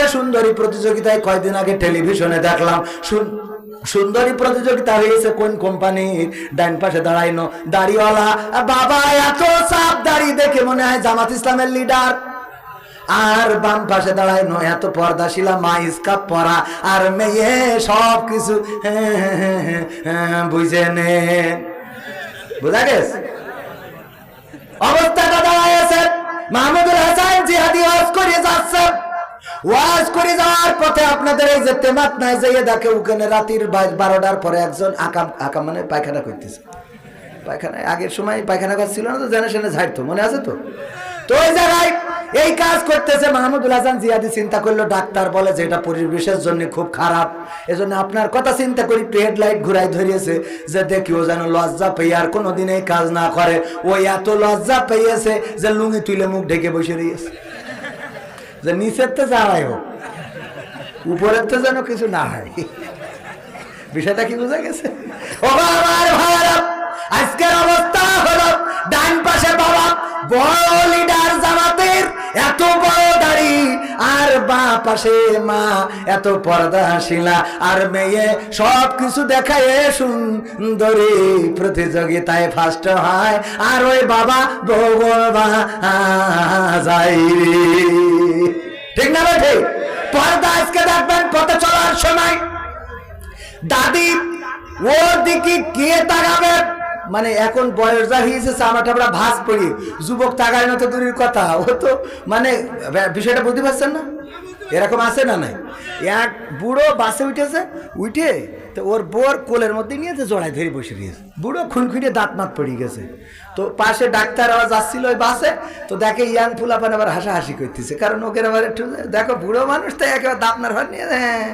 পাশে সুন্দরী প্রতিযোগিতায় কয়দিন আগে টেলিভিশনে দেখলাম। সুন- সুন্দরী প্রতিযোগিতা হয়েছে কোন কোম্পানির ডাইন পাশে দাঁড়াইনো দাড়িওয়ালা। বাবা এত সাপ দাড়ি দেখে মনে হয় জামাত ইসলামের লিডার। আর বাম পাশে দাঁড়ায় নো এত পর্দাশিলা মা ইস্কাপ পরা। আর মেয়ে সব কিছু হ্যাঁ, হ্যাঁ, হ্যাঁ, বুঝে নে। বুঝা গেছে? অবস্থাটা দাঁড়াইছে মাহমুদুল হাসান জিহাদি ওয়াজ করে যাচ্ছে। ওয়াজ করে যাওয়ার পথে আপনাদের এই যে তেমাত নাই যাইয়ে দেখে ওখানে রাতির বারোটার পরে একজন আকাম আকাম মানে পায়খানা করতেছে। পায়খানায় আগের সময় পায়খানা কাজ ছিল না তো, জেনে শুনে ঝাড়তো, মনে আছে তো? তো ওই জায়গায় এই কাজ করতেছে মাহমুদুল হাসান জিয়াদি, চিন্তা করল ডাক্তার বলে যে এটা পরিবেশের জন্য খুব খারাপ। এজন্য আপনার কথা চিন্তা করি, পেড লাইট ঘুরাই ধরিয়েছে যে দেখি ও যেন লজ্জা পেয়ে আর কোনোদিন এই কাজ না করে। ও এত লজ্জা পেয়েছে যে লুঙ্গি তুলে মুখ ঢেকে বসে রয়েছে। যে নিচের তো যাওয়াই হোক, উপরের তো যেন কিছু না হয়। বিষয়টা কি বোঝা গেছে? আজকের অবস্থা হলো ডান পাশে বাবা, বড় লিডার জামাতের এত বড় দাড়ি, আর বা পাশে মা এত পর্দাশীলা, আর মেয়ে সব কিছু দেখায় সুন্দরী প্রতিযোগিতায় ফার্স্ট হয়। আর ওই বাবা বৌবা যাই ঠিক না ঠিক। পর্দা আজকে দেখবেন পথে চলার সময় দাদি ওর দিকে কে তাকাবে? মানে এখন বয়স যা হয়েছে চামড়া টামড়া ভাস পড়ি। যুবক তাকায় না তো দূরের কথা। ও তো মানে বিষয়টা বুঝতে পারছেন না? এরকম আছে না নাই? এক বুড়ো বাসে উঠেছে, উঠে তো ওর বোর কোলের মধ্যে নিয়েছে জড়াই ধরে বসে দিয়েছে বুড়ো খুনখুনে দাঁত মাত পড়ে গেছে। তো পাশে ডাক্তার আবার যাচ্ছিল ওই বাসে, তো দেখে ইয়াং ফুলাপান আবার হাসাহাসি করতেছে। কারণ ওকে আবার একটু দেখো, বুড়ো মানুষ তো একেবারে দাপনার ঘর নিয়ে হ্যাঁ।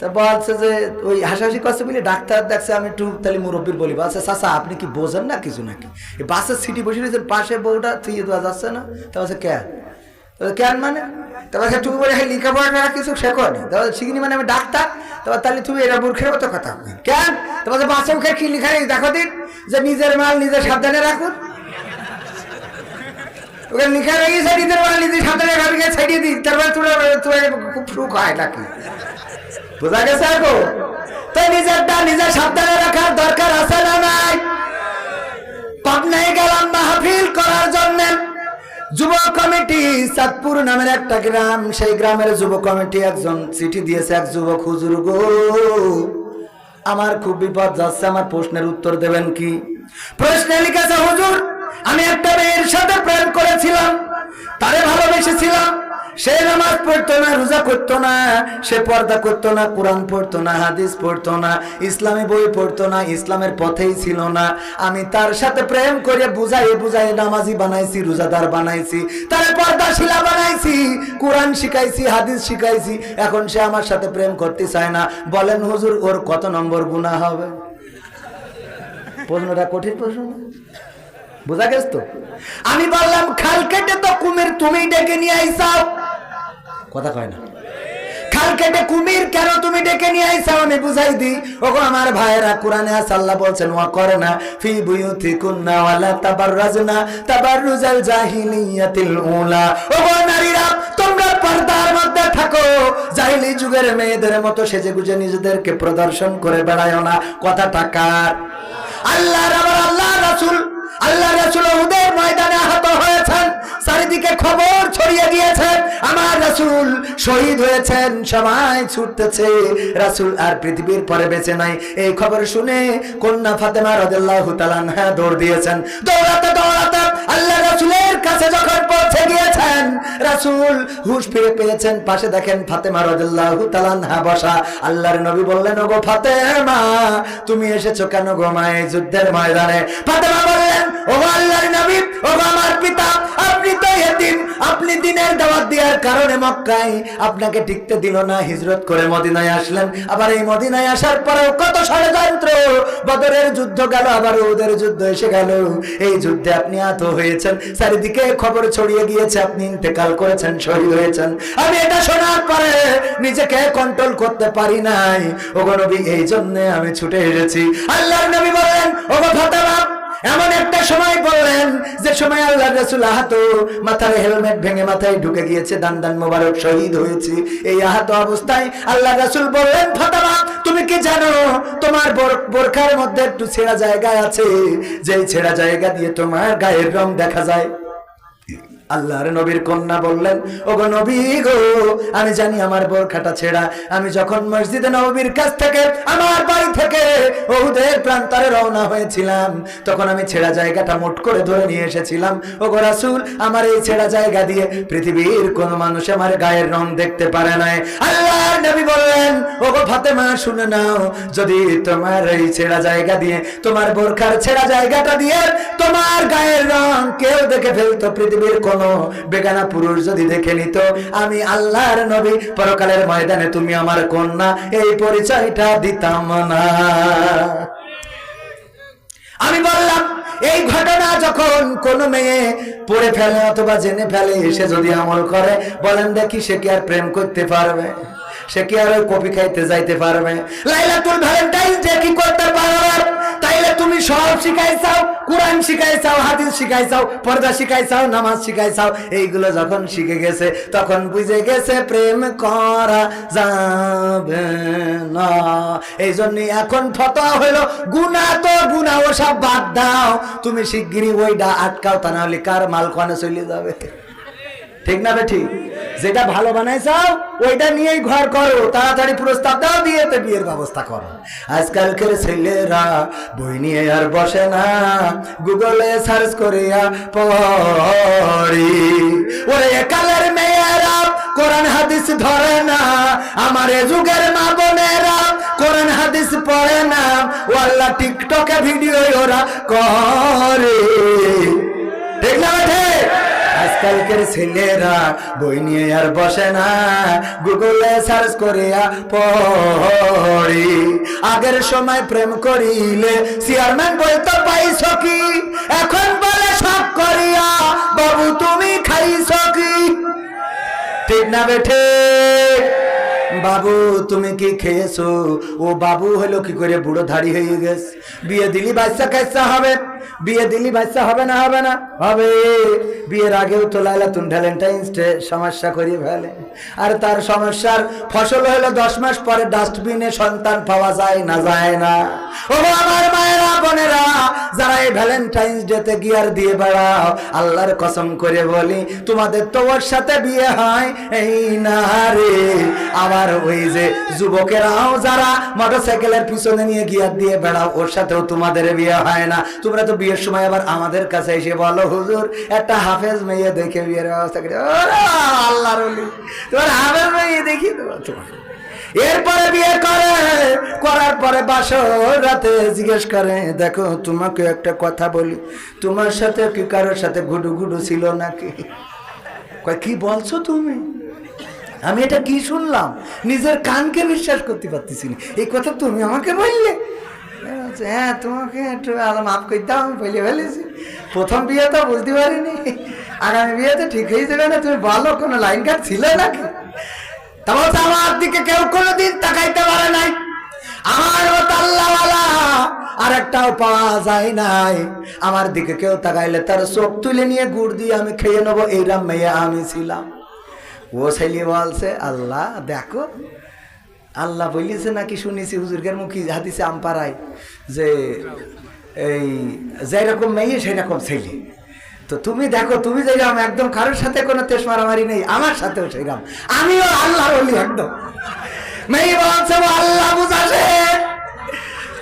তা বলছে যে, ওই হাসাহাসি করছে বলে ডাক্তার দেখছে, আমি একটু তাহলে মুরব্বীর বলি। বলছে, চাচা, আপনি কি বোঝেন না কিছু নাকি? বাসের সিটি বসে রয়েছেন পাশে বউটা থুয়ে দেওয়া যাচ্ছে না। তা বলছে তাহলে কেন মানে? তারপর তুমি বলে হ্যাঁ লেখাপড়া না কিছু শেখনি তাহলে শিখিনি মানে আমি ডাক্তার? তারপর তাহলে তুমি এরা মূর্খের মতো কথা। কেন? তারপর বাসে মুখে কি লেখা নেই? দেখো দিন, যে নিজের মাল নিজের সাবধানে রাখুন। ওকে লিখা রয়েছে নিজের মাল নিজের সাবধানে ছাড়িয়ে তোরা খুব সুখ হয় নাকি? বোঝা গেছে এখন? তাই নিজেরটা নিজের সাবধানে রাখার দরকার আছে না নাই? পাবনায় গেলাম মাহফিল করার জন্য যুব কমিটি চাঁদপুর নামের একটা গ্রাম। সেই গ্রামের যুব কমিটি একজন চিঠি দিয়েছে, এক যুবক, হুজুর গো, আমার খুব বিপদ যাচ্ছে, আমার প্রশ্নের উত্তর দেবেন কি? প্রশ্নে লিখেছে, হুজুর, আমি একটা মেয়ের সাথে প্রেম করেছিলাম, তারে ভালোবেসেছিলাম সে নামাজ পড়তো না, রোজা করতো না, সে পর্দা করতো না, কোরআন পড়তো না, হাদিস পড়তো না, ইসলামী বই পড়তো না, ইসলামের পথেই ছিল না। আমি তার সাথে প্রেম করে বুঝাই বুঝাই নামাজি বানাইছি, রোজাদার বানাইছি, তার পর্দা শিলা বানাইছি, কোরআন শিখাইছি, হাদিস শিখাইছি, এখন সে আমার সাথে প্রেম করতে চায় না। বলেন, হুজুর, ওর কত নম্বর গুণা হবে? প্রশ্নটা কঠিন প্রশ্ন? বোঝা গেছ তো? আমি বললাম, খাল কেটে তো কুমির তুমি ডেকে নিয়ে আইসাও। কথা কয় না। খাল কেটে কুমির কেন তুমি ডেকে নিয়ে আইসাও আমি বুঝাই দিই। ওগো আমার ভাইয়েরা কোরআনে আছে, আল্লাহ বলছেন, ওয়া করে না ফি বুয়ুতি কুন্না ওয়ালা তাবাররাজনা তাবাররুজাল জাহিলিয়াতিল উলা। ওগো নারীরা, তোমরা পর্দার মধ্যে থাকো। জাহিলি যুগের মেয়েদের মতো সেজে গুজে নিজেদেরকে প্রদর্শন করে বেড়ায় না। কথা টাকার আল্লাহ আবার আল্লাহ রাসূল আল্লাহ রাসূল উহুদের ময়দানে আহত হয়েছেন চারিদিকে খবর ছড়িয়ে গিয়েছে আমার রাসূল শহীদ হয়েছেন সবাই ছুটতেছে। রাসূল আর পৃথিবীর পরে বেঁচে নাই। এই খবর শুনে কন্যা ফাতেমা রাদিয়াল্লাহু তাআলা আনহা দৌড় দিয়েছেন। দৌড়াতে দৌড়াতে আল্লাহ রাসূলের কাছে যখন পৌঁছে গিয়েছেন, রাসূল হুঁশ ফিরে পেয়েছেন। পাশে দেখেন ফাতেমা রাদিয়াল্লাহু তাআলা আনহা বসা। আল্লাহর নবী বললেন, ওগো ফাতেমা, তুমি এসেছ কেন গো মা এই যুদ্ধের ময়দানে? ফাতেমা বললেন, ওগো আল্লাহর নবী, ওগো আপনি দাওয়াত দেওয়ার কারণে মক্কায় আপনাকে টিকতে দিল না, হিজরত করে মদিনায় আসলেন। আবার এই মদিনায় আসার পরেও কত ষড়যন্ত্র। বদরের যুদ্ধ গেল, আবার ওদের যুদ্ধ এসে গেল। এই যুদ্ধে আপনি আহত হয়েছেন, চারিদিকে খবর ছড়িয়ে গিয়েছে, আপনি ইন্তেকাল করেছেন, শহীদ হয়েছেন। আমি এটা শোনার পরে নিজেকে কন্ট্রোল করতে পারি নাই। ওগো নবী, এই জন্য আমি ছুটে এসেছি। আল্লাহর নবী বলেন, ওগো ফাতেমা এমন একটা সময় বললেন যে সময় আল্লাহ রসুল আহত মাথার হেলমেট ভেঙে মাথায় ঢুকে গিয়েছে, দান দান মোবারক শহীদ হয়েছে। এই আহত অবস্থায় আল্লাহ রসুল বললেন ফাতামা তুমি কি জানো, তোমার বোর- বোরখার মধ্যে একটু ছেঁড়া জায়গা আছে, যেই ছেঁড়া জায়গা দিয়ে তোমার গায়ের রং দেখা যায়। আল্লাহর নবীর কন্যা বললেন, ওগো নবী গো, আমি জানি আমার বোরখাটা ছেঁড়া। আমি যখন মসজিদে নবীর কাছ থেকে, আমার বাড়ি থেকে ওহুদের প্রান্তরে রওনা হয়েছিলাম, তখন আমি ছেঁড়া জায়গাটা মোট করে ধরে নিয়ে এসেছিলাম। ওগো রাসূল, আমার এই ছেঁড়া জায়গা দিয়ে পৃথিবীর কোন মানুষ আমার গায়ের রং দেখতে পারে নাই। আল্লাহর নবী বললেন, ওগো ফাতেমা, শুনে নাও, যদি তোমার এই ছেঁড়া জায়গা দিয়ে, তোমার বোরখার ছেঁড়া জায়গাটা দিয়ে তোমার গায়ের রং কেউ দেখে ফেলতো, পৃথিবীর কোন বেগানা পুরুষ যদি দেখে নিত, আমি আল্লাহর নবী, পরকালের ময়দানে তুমি আমার কন্যা, এই পরিচয়টা দিতাম না। আমি বললাম, এই ঘটনা যখন কোন মেয়ে পড়ে ফেলে অথবা জেনে ফেলে এসে যদি আমল করে, বলেন দেখি সে কি আর প্রেম করতে পারবে? সে কি আর কপি খাইতে যাইতে পারবে? লাইলাতুল ভ্যালেন্টাইন ডে কি করতে পারবে? তাইলে তুমি সব শিখাই চাও, কোরআন শিখাই চাও, হাদিস শিখাই চাও, পর্দা শিখাই চাও, নামাজ শিখাই চাও, এইগুলো যখন শিখে গেছে, তখন বুঝে গেছে প্রেম করা যাবে না। এই জন্য এখন ফতোয়া হইল গুনা তো গুনা ও সব বাদ দাও। তুমি শিগগিরই ওইটা আটকাও, তা নাহলে কার মাল কনে চলে যাবে? ঠিক না ঠিক? যেটা ভালো বানাইছাও, ওইটা নিয়েই ঘর করো। তাড়াতাড়ি প্রস্তাব দাও, বিয়েতে বিয়ের ব্যবস্থা করো। আজকালকার ছেলেরা বই নিয়ে আর বসে না। গুগলে সার্চ করিয়া পড়ি। ওরে একালের মেয়েরা, কোরআন হাদিস ধরে না। আমার যুগের মা বোনেরা কোরআন হাদিস পড়ে না। ও আল্লাহ টিকটকে ভিডিও ওরা করে। ঠিক না আজকালকের ছেলেরা বই নিয়ে আর বসে না। গুগলে সার্চ করিয়া পড়ি। আগের সময় প্রেম করিলে চেয়ারম্যান বই তো পাইছ কি? এখন বলে সব করিয়া, বাবু, তুমি খাইছ কি? ঠিক না বেঠে বাবু, তুমি কি খেয়েছো? ও বাবু হলো কি করে বুড়ো ধাড়ি হয়ে গেছে। বিয়ে দিলি, বাচ্চা কাচ্চা হবে। বিয়ে দিলি বাচ্চা হবে না হবে না? হবে। বিয়ের আগেও তো লাইলা তুন ভ্যালেন্টাইন্স ডে সমস্যা করিয়ে ফেলে। আর তার সমস্যার ফসল হলো দশ মাস পরে ডাস্টবিনে সন্তান পাওয়া যায় না যায় না। ও আমার মায়েরা, বোনেরা, যারা এই ভ্যালেন্টাইন্স ডেতে গিয়ার দিয়ে বেড়াও, আল্লাহর কসম করে বলি, তোমাদের তো ওর সাথে বিয়ে হয়, এই না রে। আবার ওই যে যুবকেরাও যারা মোটরসাইকেলের পিছনে নিয়ে গিয়ার দিয়ে বেড়াও, ওর সাথেও তোমাদের বিয়ে হয় না। তোমরা তো বিয়ের সময় আবার আমাদের কাছে এসে বলো, হুজুর, একটা হাফেজ মেয়ে দেখে বিয়ের ব্যবস্থা করে আল্লাহর তোমার মেয়ে দেখি দেবো তোমার। এরপরে বিয়ে করে, করার পরে বাসর রাতে জিজ্ঞেস করে, দেখো, তোমাকে একটা কথা বলি, তোমার সাথে কি কারোর সাথে গুডু গুডু ছিল নাকি? কি বলছো তুমি? আমি এটা কি শুনলাম? নিজের কানকে বিশ্বাস করতে পারতেছি না। এই কথা তুমি আমাকে বললে? হ্যাঁ তোমাকে একটু আলাম মাফ করতে আমি বলে ফেলেছি। প্রথম বিয়ে তো বুঝতে পারিনি। আগামী বিয়েতে ঠিক হয়ে যাবে না, তুমি বলো, কোনো লাইন কার্ড ছিল নাকি? তা বলছে আমার দিকে কেউ কোনো কোনোদিন তাকাইতে পারে নাই। আমার মতো আল্লাহওয়ালা আর একটাও পাওয়া যায় নাই। আমার দিকে কেউ তাকাইলে তার চোখ তুলে নিয়ে গুড় দিয়ে আমি খেয়ে নেব, এইরাম মেয়ে আমি ছিলাম। ও ছেলে বলছে, আল্লাহ, দেখো, আল্লাহ বলিছে নাকি শুনেছি, হুজুরগের মুখী হাদিসে আমপাড়ায় যে, এই, যেরকম মেয়ে সেরকম ছেলে। তো তুমি দেখো, তুমি যেরকম একদম কারোর সাথে কোনো তেস মারামারি নেই, আমার সাথেও সেরকম আমিও আল্লাহ বলি একদম। মেয়ে বলছে আল্লাহ বুঝাছে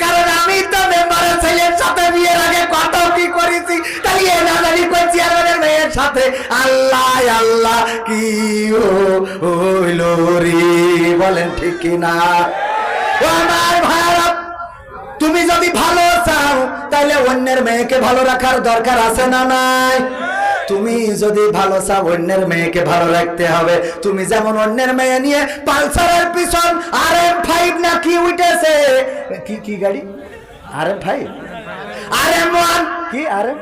কারণ আমি তো মেম্বারের ছেলের সাথে বিয়ের আগে কত কি করেছি? তাই এ না জানি কই চেয়ারম্যানের মেয়ের সাথে? আল্লাহ আল্লাহ, কি হইল রে? বলেন ঠিক কি না? ও আমার ভারত অন্যের মেয়েকে ভালো রাখার দরকার আছে না নাই? তুমি যদি ভালো চাও অন্যের মেয়েকে ভালো রাখতে হবে, তুমি যেমন অন্যের মেয়ে নিয়ে পালসারের পিছন আর এম ফাইভ না কি উঠেছে? কি কি গাড়ি? R M five? R M one? কি আর এম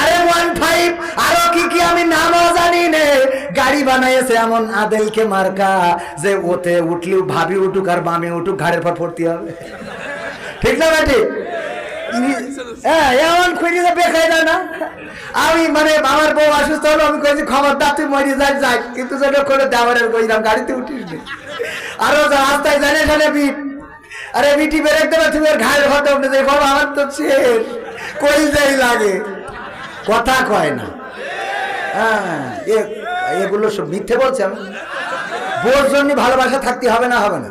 আরে ওয়ান ফাইভ। আরও কি কি আমি নামও জানি নে। গাড়ি বানাইছে এমন আদেলকে মার্কা যে ওতে উঠলেও ভাবি উঠুক আর বামে উঠুক, ঘাড়ের পর পড়তে হবে। ঠিক না বেটি? হ্যাঁ এমন খুঁজে তো বেকাই না না। আমি মানে আমার বউ অসুস্থ হলো, আমি কইছি, খবরদার, তুই মরি যাই যাই কিন্তু যেটা করে দেওয়ারের কইলাম গাড়িতে উঠিস নি। আরও যা রাস্তায় জানে জানে বিট আরে বিটি বেরেক দেবে তুমি আর ঘায়ের উঠে যাই বাবা, আমার তো শেষ। কই যাই লাগে? কথা কয় না। হ্যাঁ এগুলো সব মিথ্যে বলছে আমি। বউর জন্য ভালোবাসা থাকতে হবে না হবে না।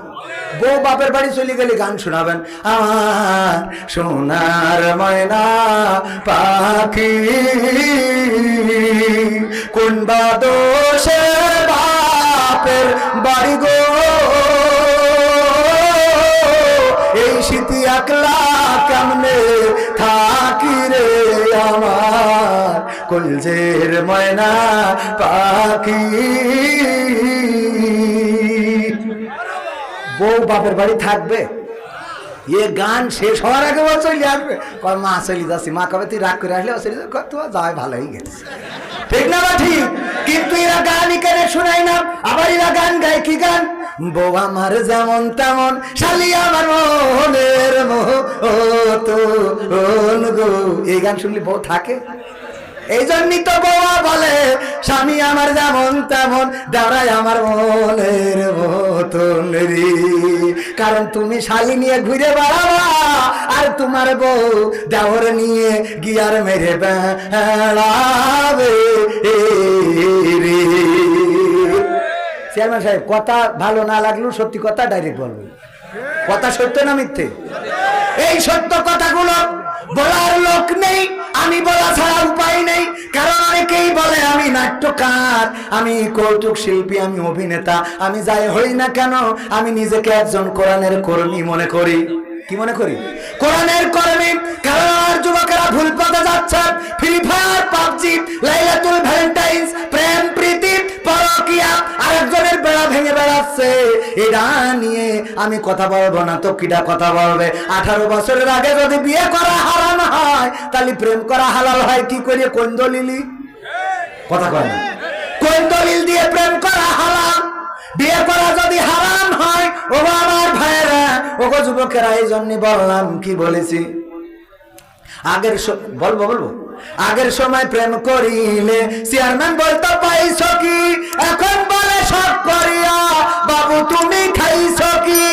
বউ বাপের বাড়ি চলে গেলে গান শোনাবেন। আমার সোনার ময়না পাখি। কোন বা বাপের বাড়ি গো? এই শীতি একলা কেমনে থাকি রে আমার? কলজের ময়না পাখি। বউ বাপের বাড়ি থাকবে। এ গান শেষ হওয়ার আগে ও চলে আসবে। কয়, মা, চলে যাচ্ছি। মা কবে তুই রাগ করে আসলে? ও চলে যাবে তোমার যাওয়াই ভালোই গেছে। ঠিক না ঠিক? কিন্তু এরা গান কেনে শোনাই না। আবার এরা গান গায় কি গান? বউ আমার যেমন তেমন, শালি আমার মনের মোহ তো এই গান শুনলি বউ থাকে? এই জন্যই তো বৌমা বলে, স্বামী আমার যেমন তেমন, দাঁড়ায় আমার মনের মতন রে কারণ তুমি শালি নিয়ে ঘুরে বেড়াবা, আর তোমার বউ দেওর নিয়ে গিয়ার মেরে বেড়াবে চেয়ারম্যান সাহেব, কথা ভালো না লাগলেও সত্যি কথা ডাইরেক্ট বলবেন। কথা সত্য না মিথ্যে? এই সত্য কথাগুলো বলার লোক নেই। আমি বলা ছাড়া উপায় নেই। কারণ অনেকেই বলে, আমি নাট্যকার, আমি কৌতুক শিল্পী, আমি অভিনেতা, আমি যাই হই না কেন, আমি নিজেকে একজন কোরআনের কর্মী মনে করি। কি মনে করি? কোরআনের কর্মী, কারণ যুবকেরা ভুল পথে যাচ্ছে ফ্রি ফায়ার পাবজি, লাইলাতুল ভ্যালেন্টাইন্স, প্রেম ভেঙে বেড়াচ্ছে। এটা নিয়ে আমি কথা বলব না, তো কিটা কথা বলবে? আঠারো বছরের আগে যদি বিয়ে করা হারাম হয়, তাহলে প্রেম করা হালাল হয় কি করে? কোন দলিলি? কথা কয় না। কোন দলিল দিয়ে প্রেম করা হারাম বিয়ে করা যদি হারাম হয়, ও আমার ভাইয়েরা ও গো যুবকেরা, এই জন্য বললাম, কি বলেছি? আগের বলব বলব? আগের সময় প্রেম করিলে চেয়ারম্যান বলতো, পাইছ কি? এখন বলে সব করিয়া। বাবু, তুমি খাইছ কি?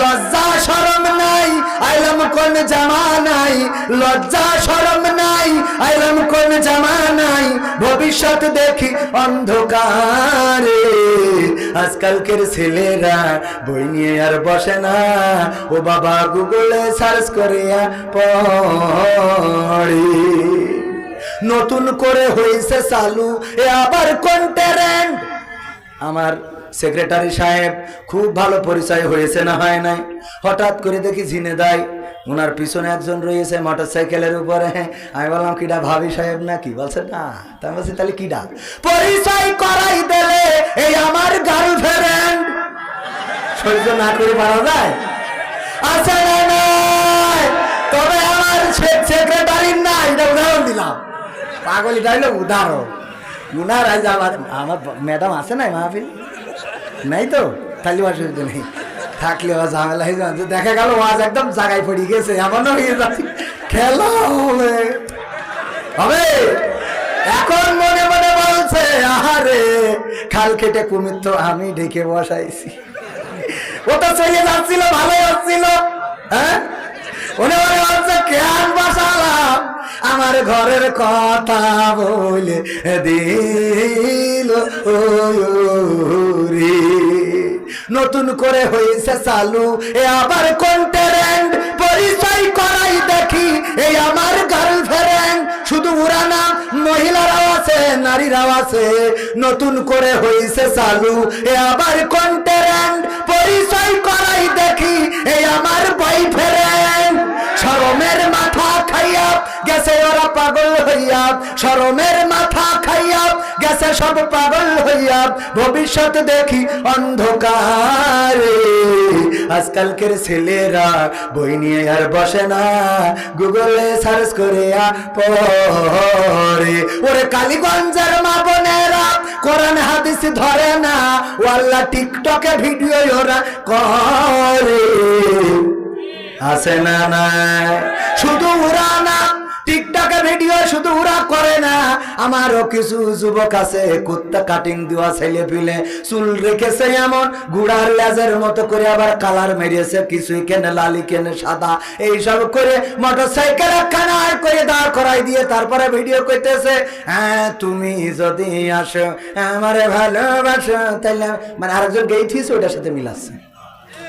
লজ্জা, শরম নাই। আইলাম কোন জামা নাই, লজ্জা, শরম নাই। আইলাম কোন জামা নাই, ভবিষ্যৎ দেখি অন্ধকারে। আজকালকের ছেলেরা বই নিয়ে আর বসে না। ও বাবা গুগলে সার্চ করিয়া পড়ে। নতুন করে হয়েছে চালু, এ আবার কোন ট্যালেন্ট আমার সেক্রেটারি সাহেব, খুব ভালো পরিচয় হয়েছে না হয় নাই? হঠাৎ করে দেখি ঝিনে দেয় ওনার পিছনে একজন রয়েছে মোটর সাইকেলের উপরে। আমি বললাম, কিডা ভাবি সাহেব না কি বলছে, না। তা আমি বলছি, তাহলে কিডা? পরিচয় করাই দিলে এই আমার গার্লফ্রেন্ড। সহ্য না করে পারা যায়। আছে তবে আমার সেক্রেটারির না এটা উদাহরণ দিলাম। পাগল হলো উদাহরণ। উনার আজ আমার আমার ম্যাডাম আছে না মাহফিল? নাই তো? তাহলে অসুবিধা নেই। থাকলে ও ঝামেলা হয়ে যাচ্ছে দেখা গেল ওয়াজ একদম জায়গায় পড়ে গেছে, এমনও হয়ে যাচ্ছে খেলা হবে। হবে। এখন মনে মনে বলছে, আহারে, খাল কেটে কুমির তো আমি ডেকে বসাইছি। ও তো চলে যাচ্ছিল, ভালোই হচ্ছিল। হ্যাঁ? মনে মনে ভাবছে কেন বসালাম? আমার ঘরের কথা বলে দিল রে। নতুন করে হয়েছে চালু, এ আবার কোন পরিচয় করাই দেখি এই আমার গার্লফ্রেন্ড শুধু ওরা না, মহিলারাও আছে, নারীরাও আছে। নতুন করে হয়েছে চালু, এ আবার কোন গেছে ওরা পাগল হইয়া, শরমের মাথা খাইয়া গেছে সব পাগল হইয়া। ভবিষ্যৎ দেখি অন্ধকারে। আজকালকের ছেলেরা বই নিয়ে আর বসে না। গুগলে সার্চ করে পড়ে ওরে কালীগঞ্জের মা বোনেরা, কোরআন হাদিস ধরে না। ওয়াল্লা টিকটকে ভিডিও ওরা করে। আছে না নাই? শুধু ওরা টিকটকে ভিডিও শুধু ওরা করে না, আমারও কিছু যুবক আছে, কুত্তা কাটিং দেওয়া ছেলে পিলে, চুল রেখেছে এমন, গুড়ার লেজের মতো করে আবার কালার মেরিয়েছে কিছুই কেনে, লালি কেনে, সাদা, এইসব করে মোটর সাইকেল কানার করে দাঁড় করাই দিয়ে তারপরে ভিডিও করতেছে হ্যাঁ তুমি যদি আসো, আমারে ভালোবাসো, তাইলে মানে আরেকজন গেইঠিস ওটার সাথে মিলাচ্ছে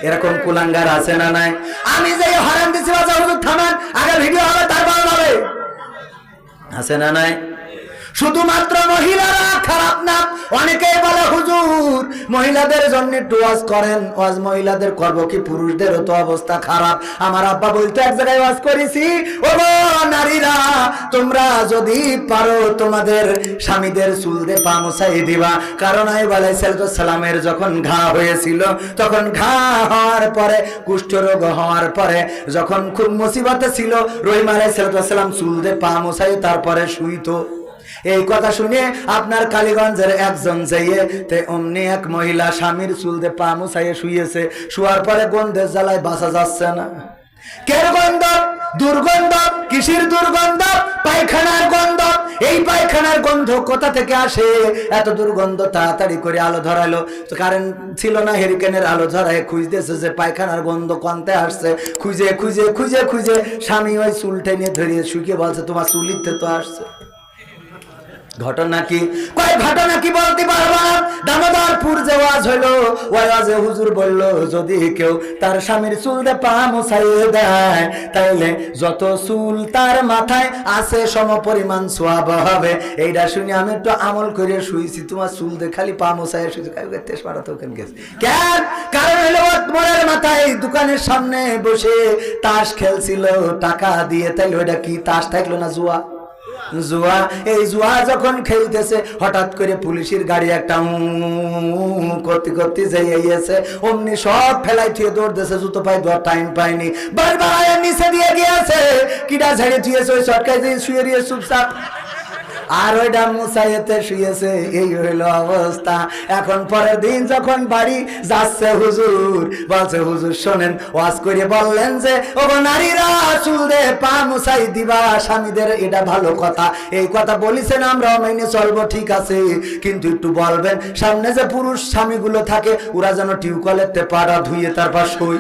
এরকম কুলাঙ্গার আছে না নাই? আমি যে হরান দিছি বাজা হুজুর থামান, আগে ভিডিও আছে না নাই শুধুমাত্র মহিলারা খারাপ না, অনেকেই বলে, হুজুর, মহিলাদের জন্য একটু ওয়াজ করেন। ওয়াজ মহিলাদের করব কি, পুরুষদেরও তো অবস্থা খারাপ। আমার আব্বা বলতে, এক জায়গায় ওয়াজ করেছি? ও নারীরা, তোমরা যদি পারো তোমাদের স্বামীদের চুল দিয়ে পা মুছাই দিবা। কারণ আই সালামের যখন ঘা হয়েছিল, তখন ঘা হওয়ার পরে, কুষ্ঠরোগ হওয়ার পরে, যখন খুব মুসিবতে ছিল, রহিম আলাইসালাম চুল দিয়ে পা মুছাই তারপরে শুইতো। এই কথা শুনে আপনার কালীগঞ্জের একজন যাইয়ে তে অমনি এক মহিলা স্বামীর চুল দিয়ে পা মুছাইয়ে শুয়েছে শুয়ার পরে গন্ধের জ্বালায় বাঁচা যাচ্ছে না। কের গন্ধ? দুর্গন্ধ? কিসির দুর্গন্ধ? পায়খানার গন্ধ? এই পায়খানার গন্ধ কোথা থেকে আসে? এত দুর্গন্ধ তাড়াতাড়ি করে আলো ধরালো। কারেন্ট ছিল না হেরিকেনের আলো ধরায় খুঁজতেছে যে পায়খানার গন্ধ কনতে আসছে। খুঁজে খুঁজে খুঁজে খুঁজে স্বামী ওই চুলটা নিয়ে ধরিয়ে শুকিয়ে বলছে, তোমার চুলিতে তো আসছে। ঘটনা কি? কয় ঘটনা কি বলতে পারব? দামোদরপুর যে ওয়াজ ওই ওয়াজে হুজুর বলল, যদি কেউ তার স্বামীর চুল দিয়ে পা মুছাইয়ে দেয়, তাইলে যত চুল তার মাথায় আছে, সম পরিমাণ সোয়াব হবে। এইটা শুনে আমি একটু আমল করে শুয়েছি তোমার চুল দিয়ে খালি পা মুছাইয়ে শুয়েছি তেস মারাতে ওখানে গেছে? কেন? কারণ হলো মোড়ের মাথায় দোকানের সামনে বসে তাস খেলছিল, টাকা দিয়ে, তাইলে ওইটা কি তাস থাকল না জুয়া? জুয়া, এই জুয়া যখন খেলতেছে, হঠাৎ করে পুলিশের গাড়ি একটা করতে করতে যাইয়াছে অমনি সব ফেলাই থুয়ে দৌড়তেছে, জুতো পায়ে দেওয়ার টাইম পায়নি। বারবার নিচে দিয়ে গিয়েছে। কিটা ঝাড়ে থুয়েছে, ওই সরকারি শুয়ে দিয়ে চুপচাপ। আর ওইটা মুসাইতে শুয়েছে, এই হইল অবস্থা। এখন পরের দিন যখন বাড়ি যাচ্ছে হুজুর, বলছে, হুজুর, শোনেন, ওয়াজ করে বললেন যে ও নারীরা চুল দে, পা মুসাই দিবা, স্বামীদের এটা ভালো কথা। এই কথা বলিছেন আমরা, মেনে চলবো, ঠিক আছে। কিন্তু একটু বলবেন, সামনে যে পুরুষ স্বামীগুলো থাকে, ওরা যেন টিউকলের পাড়া ধুয়ে তারপর সই